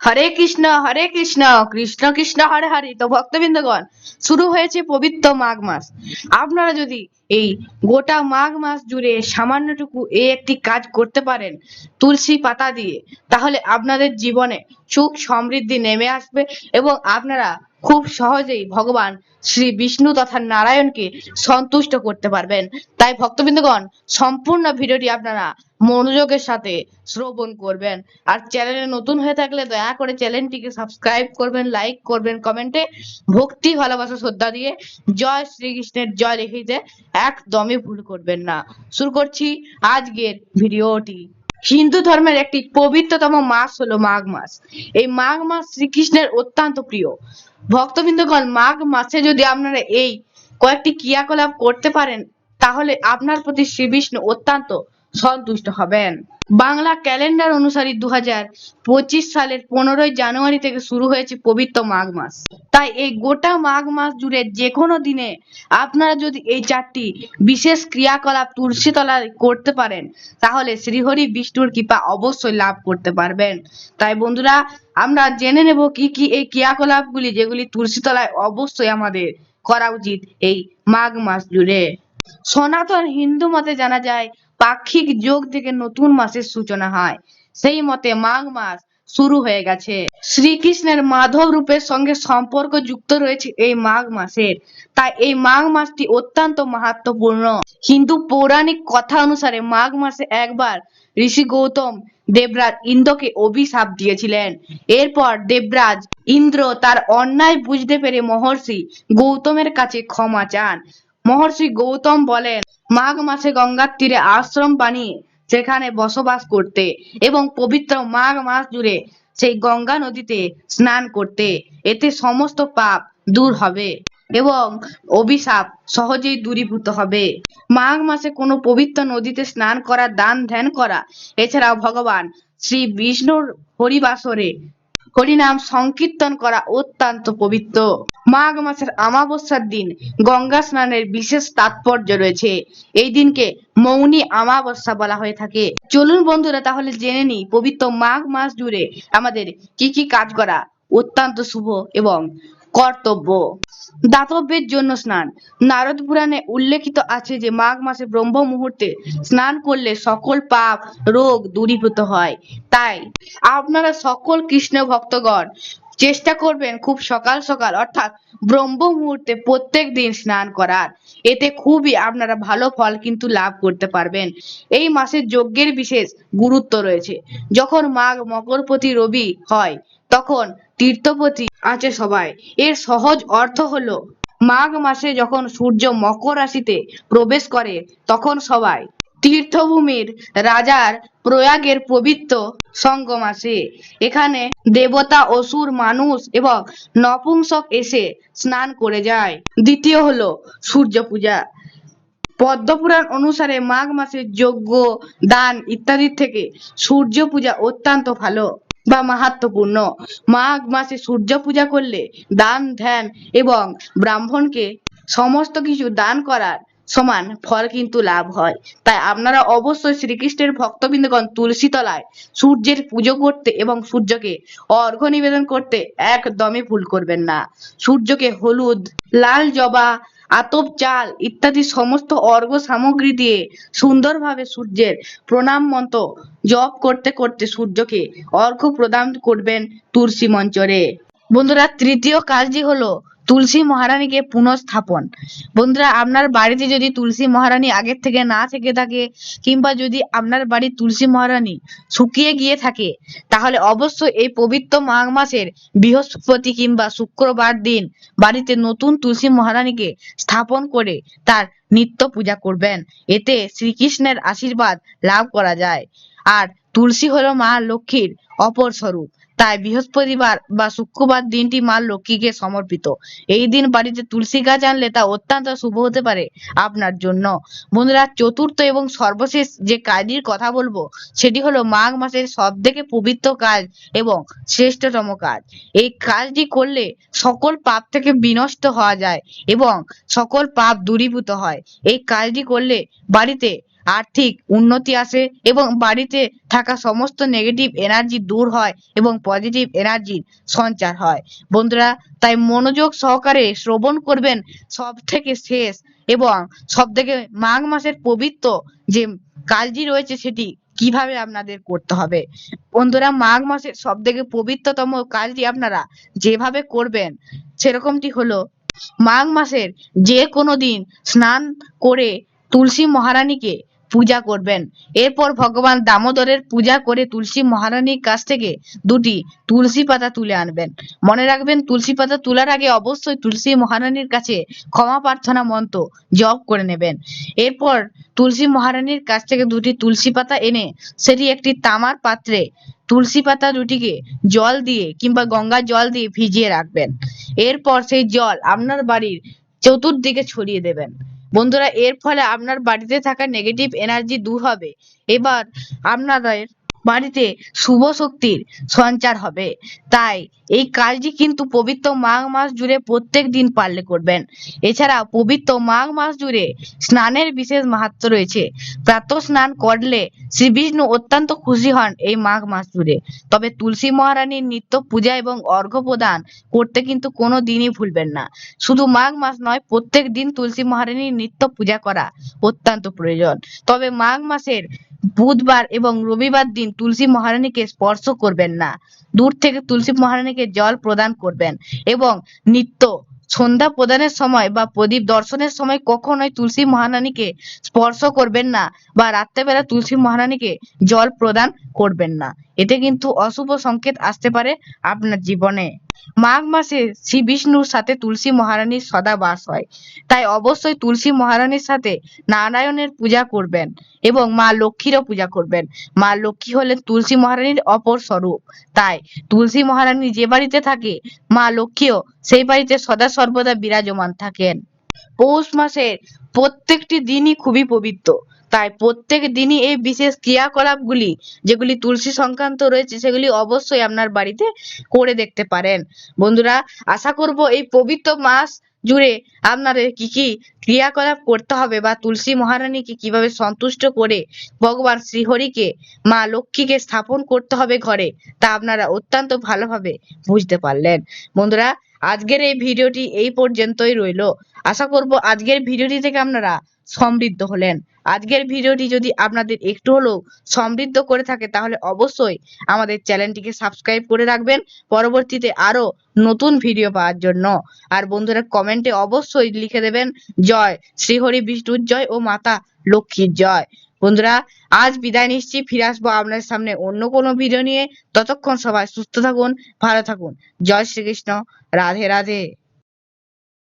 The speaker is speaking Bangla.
হরে কৃষ্ণ হরে কৃষ্ণ কৃষ্ণ কৃষ্ণ, হরে হরে। তো ভক্তবৃন্দগণ, শুরু হয়েছে পবিত্র মাঘ মাস। আপনারা যদি এই গোটা মাঘ মাস জুড়ে সামান্যটুকু এই একটি কাজ করতে পারেন, তুলসী পাতা দিয়ে, তাহলে আপনাদের জীবনে সুখ সমৃদ্ধি নেমে আসবে এবং আপনারা খুব সহজেই ভগবান শ্রী বিষ্ণু তথা নারায়ণকে সন্তুষ্ট করতে পারবেন। তাই ভক্তবৃন্দগণ, সম্পূর্ণ ভিডিওটি আপনারা মনোযোগের সাথে শ্রবণ করবেন। আর চ্যানেলে নতুন হয়ে থাকলে দয়া করে চ্যানেলটিকে সাবস্ক্রাইব করবেন, লাইক করবেন, কমেন্টে ভক্তি, ভালোবাসা, শ্রদ্ধা দিয়ে জয় শ্রীকৃষ্ণের জয় লিখে দিতে একদমই ভুল করবেন না। শুরু করছি আজকের ভিডিওটি। হিন্দু ধর্মের একটি পবিত্রতম মাস হলো মাঘ মাস। এই মাঘ মাস শ্রীকৃষ্ণের অত্যন্ত প্রিয়। ভক্তবৃন্দগণ, মাঘ মাসে যদি আপনারা এই কয়েকটি ক্রিয়াকলাপ করতে পারেন, তাহলে আপনার প্রতি শ্রী বিষ্ণু অত্যন্ত সন্তুষ্ট হবেন। বাংলা ক্যালেন্ডার অনুসারে দু পঁচিশ সালের পনেরোই জানুয়ারি থেকে শুরু হয়েছে পবিত্র মাঘ মাস। তাই এই গোটা মাঘ মাস জুড়ে যে কোনো দিনে আপনারা যদি এই চারটি বিশেষ ক্রিয়াকলাপ তুলসী তলায় করতে পারেন, তাহলে শ্রীহরি বিষ্ণুর কৃপা অবশ্যই লাভ করতে পারবেন। তাই বন্ধুরা, আমরা জেনে নেব কি কি এই ক্রিয়াকলাপগুলি যেগুলি তুলসী তলায় অবশ্যই আমাদের করা উচিত এই মাঘ মাস জুড়ে। সনাতন হিন্দু মতে জানা যায় পাক্ষিক যোগ থেকে নতুন মাসের সূচনা হয়। সেই মতে মাঘ মাস শুরু হয়ে গেছে। শ্রীকৃষ্ণের মাধব রূপের সঙ্গে সম্পর্ক যুক্ত রয়েছে এই মাঘ মাসের। তাই এই মাঘ মাসটি অত্যন্ত মাহাত্মপূর্ণ হিন্দু পৌরাণিক কথা অনুসারে মাঘ মাসে একবার ঋষি গৌতম দেবরাজ ইন্দ্রকে অভিশাপ দিয়েছিলেন। এরপর দেবরাজ ইন্দ্র তার অন্যায় বুঝতে পেরে মহর্ষি গৌতমের কাছে ক্ষমা চান। মহর্ষি গৌতম বলেন, মাঘ মাসে গঙ্গার তীরে আশ্রম বানিয়ে সেখানে বসবাস করতে এবং পবিত্র মাঘ মাস জুড়ে সেই গঙ্গা নদীতে স্নান করতে, এতে সমস্ত পাপ দূর হবে এবং অভিশাপ সহজেই দূরীভূত হবে। মাঘ মাসে কোনো পবিত্র নদীতে স্নান করা, দান ধ্যান করা, এছাড়াও ভগবান শ্রী বিষ্ণুর হরিবাসরে হরিনাম সংকীর্তন করা অত্যন্ত পবিত্র। মাঘ মাসের অমাবস্যার দিন গঙ্গা স্নানের বিশেষ তাৎপর্য রয়েছে। এই দিনকে মৌনী অমাবস্যা বলা হয়ে থাকে। চলুন বন্ধুরা, তাহলে জেনে নিই, পবিত্র মাঘ মাস জুড়ে আমাদের কি কি কাজ করা অত্যন্ত শুভ এবং কর্তব্য। দাতব্যের জন্য স্নান। নারদ পুরাণে উল্লেখিত আছে যে, মাঘ মাসে ব্রহ্ম মুহূর্তে স্নান করলে সকল পাপ, রোগ দূরীভূত হয়। তাই আপনারা সকল কৃষ্ণ ভক্তগণ চেষ্টা করবেন খুব সকাল সকাল, অর্থাৎ ব্রহ্ম মুহূর্তে প্রত্যেক দিন স্নান করার। এতে খুবই আপনারা ভালো ফল কিন্তু লাভ করতে পারবেন। এই মাসের যজ্ঞের বিশেষ গুরুত্ব রয়েছে। যখন মাঘ মকরপতি রবি হয় তখন তীর্থপতি আছে সবাই। এর সহজ অর্থ হলো, মাঘ মাসে যখন সূর্য মকর রাশিতে প্রবেশ করে, তখন সবাই তীর্থভূমির রাজার প্রয়াগের পবিত্র সঙ্গম আসে এখানে দেবতা, অসুর, মানুষ এবং নপুংসক এসে স্নান করে যায়। দ্বিতীয় হলো সূর্য পূজা। পদ্মপুরাণ অনুসারে মাঘ মাসে যজ্ঞ, দান ইত্যাদির থেকে সূর্য পূজা অত্যন্ত ভালো। বা মাহাত্মপূর্ণ। মাঘ মাসে সূর্য পূজা করলে দান, ধ্যান এবং ব্রাহ্মণকে সমস্ত কিছু দান করার সমান ফল কিন্তু লাভ হয়। তাই আপনারা অবশ্যই শ্রীকৃষ্ণের ভক্তবৃন্দগণ তুলসী তলায় সূর্যের পুজো করতে এবং সূর্যকে অর্ঘ্য নিবেদন করতে একদমই ভুল করবেন না। সূর্যকে হলুদ, লাল জবা আতপ চাল ইত্যাদি সমস্ত অর্ঘ্য সামগ্রী দিয়ে সুন্দরভাবে সূর্যের প্রণাম মন্ত্র জপ করতে করতে সূর্যকে অর্ঘ্য প্রদান করবেন তুলসী মঞ্চরে। বন্ধুরা, তৃতীয় কাজটি হলো তুলসী মহারানীকে পুনঃস্থাপন। বন্ধুরা, আপনার বাড়িতে যদি তুলসী মহারানী আগের থেকে না থেকে থাকে, কিংবা যদি আপনার বাড়ির তুলসী মহারানী শুকিয়ে গিয়ে থাকে, তাহলে অবশ্যই এই পবিত্র মাঘ মাসের বৃহস্পতি কিংবা শুক্রবার দিন বাড়িতে নতুন তুলসী মহারানীকে স্থাপন করে তার নিত্য পূজা করবেন। এতে শ্রীকৃষ্ণের আশীর্বাদ লাভ করা যায়। আর তুলসী হলো মা লক্ষ্মীর অপর স্বরূপ। তাই বৃহস্পতিবার বা শুক্রবার দিনটি মা লক্ষ্মীকে সমর্পিত। এই দিন বাড়িতে তুলসী গাছ আনলে তা অত্যন্ত শুভ হতে পারে আপনার জন্য। বন্ধুরা, চতুর্থ এবং সর্বশেষ যে কাজটির কথা বলব, সেটি হলো মাঘ মাসের সব থেকে পবিত্র কাজ এবং শ্রেষ্ঠতম কাজ। এই কাজটি করলে সকল পাপ থেকে বিনষ্ট হওয়া যায় এবং সকল পাপ দূরীভূত হয়। এই কাজটি করলে বাড়িতে আর্থিক উন্নতি আসে এবং বাড়িতে থাকা সমস্ত নেগেটিভ এনার্জি দূর হয় এবং পজিটিভ এনার্জির সঞ্চার হয়। বন্ধুরা, তাই মনোযোগ সহকারে শ্রবণ করবেন সব থেকে শেষ এবং সব থেকে মাঘ মাসের পবিত্র যে কাজটি রয়েছে সেটি কীভাবে আপনাদের করতে হবে? বন্ধুরা, মাঘ মাসের সব থেকে পবিত্রতম কাজটি আপনারা যেভাবে করবেন, সেরকমটি হলো মাঘ মাসের যে কোনো দিন স্নান করে তুলসী মহারানীকে পূজা করবেন। এরপর ভগবান দামোদরের পূজা করে তুলসী মহারানীর কাছ থেকে দুটি তুলসী পাতা তুলে আনবেন। মনে রাখবেন, তুলসী পাতা তোলার আগে অবশ্যই তুলসী মহারানীর কাছে ক্ষমা প্রার্থনা মন্ত্র জপ করে নেবেন। এরপর তুলসী মহারানীর কাছ থেকে দুটি তুলসী পাতা এনে সেটি একটি তামার পাত্রে তুলসী পাতা দুটিকে জল দিয়ে কিংবা গঙ্গার জল দিয়ে ভিজিয়ে রাখবেন। এরপর সেই জল আপনার বাড়ির চতুর্দিকে ছড়িয়ে দেবেন। বন্ধুরা এর ফলে আপনার বাড়িতে থাকা নেগেটিভ এনার্জি দূর হবে। এবার আপনাদের বাড়িতে শুভ শক্তির সঞ্চার হবে। তাই এই কাজটি কিন্তু পবিত্র মাঘ মাস জুড়ে প্রত্যেক দিন পাললে করবেন। এছাড়া পবিত্র মাঘ মাস জুড়ে স্নানের বিশেষ মাহাত্ম রয়েছে। প্রাতঃ স্নান করলে শ্রী বিষ্ণু অত্যন্ত খুশি হন এই মাঘ মাস জুড়ে। তবে তুলসী মহারানীর নিত্য পূজা এবং অর্ঘ্য প্রদান করতে কিন্তু কোনো দিনই ভুলবেন না। শুধু মাঘ মাস নয়, প্রত্যেক দিন তুলসী মহারানীর নিত্য পূজা করা অত্যন্ত প্রয়োজন। তবে মাঘ মাসের বুধবার এবং রবিবার দিন তুলসী মহারানীকে স্পর্শ করবেন না। দূর থেকে তুলসী মহারানীকে জল প্রদান করবেন এবং নিত্য সন্ধ্যা প্রদানের সময় বা প্রদীপ দর্শনের সময় কখনোই তুলসী মহারানীকে স্পর্শ করবেন না বা রাত্রেবেলা তুলসী মহারানীকে জল প্রদান করবেন না। এতে কিন্তু অশুভ সংকেত আসতে পারে আপনার জীবনে। মাঘ মাসে শ্রী বিষ্ণুর সাথে তুলসী মহারানীর সদা বাস হয়। তাই অবশ্যই তুলসী মহারানীর সাথে নারায়ণের পূজা করবেন এবং মা লক্ষ্মীরও পূজা করবেন। মা লক্ষ্মী হলেন তুলসী মহারানীর অপর স্বরূপ। তাই তুলসী মহারানী যে বাড়িতে থাকে, মা লক্ষ্মীও সেই বাড়িতে সদা সর্বদা বিরাজমান থাকেন। পৌষ মাসের প্রত্যেকটি দিনই খুবই পবিত্র। তাই প্রত্যেক দিনই এই বিশেষ ক্রিয়াকলাপগুলি, যেগুলি তুলসী সংক্রান্ত রয়েছে, সেগুলি অবশ্যই আপনার বাড়িতে করে দেখতে পারেন। বন্ধুরা, আশা করব এই পবিত্র মাস জুড়ে আপনাদের কি কি ক্রিয়াকলাপ করতে হবে বা তুলসী মহারানীকে কীভাবে সন্তুষ্ট করে ভগবান শ্রীহরিকে, মা লক্ষ্মীকে স্থাপন করতে হবে ঘরে, তা আপনারা অত্যন্ত ভালোভাবে বুঝতে পারলেন। বন্ধুরা আজকের এই ভিডিওটি এই পর্যন্তই রইল। আশা করব আজকের ভিডিওটি থেকে আপনারা সমৃদ্ধ হলেন। আজকের ভিডিওটি যদি আপনাদের একটু হলেও সমৃদ্ধ করে থাকে, তাহলে অবশ্যই আমাদের চ্যানেলটিকে সাবস্ক্রাইব করে রাখবেন পরবর্তীতে আরও নতুন ভিডিও পাওয়ার জন্য। আর বন্ধুরা কমেন্টে অবশ্যই লিখে দেবেন, জয় শ্রীহরি বিষ্ণুর জয় ও মাতা লক্ষ্মীর জয়। বন্ধুরা, আজ বিদায় নিচ্ছি। ফিরে আসব আপনার সামনে অন্য কোনো ভিডিও নিয়ে। ততক্ষণ সবাই সুস্থ থাকুন, ভালো থাকুন। জয় শ্রীকৃষ্ণ। রাধে রাধে।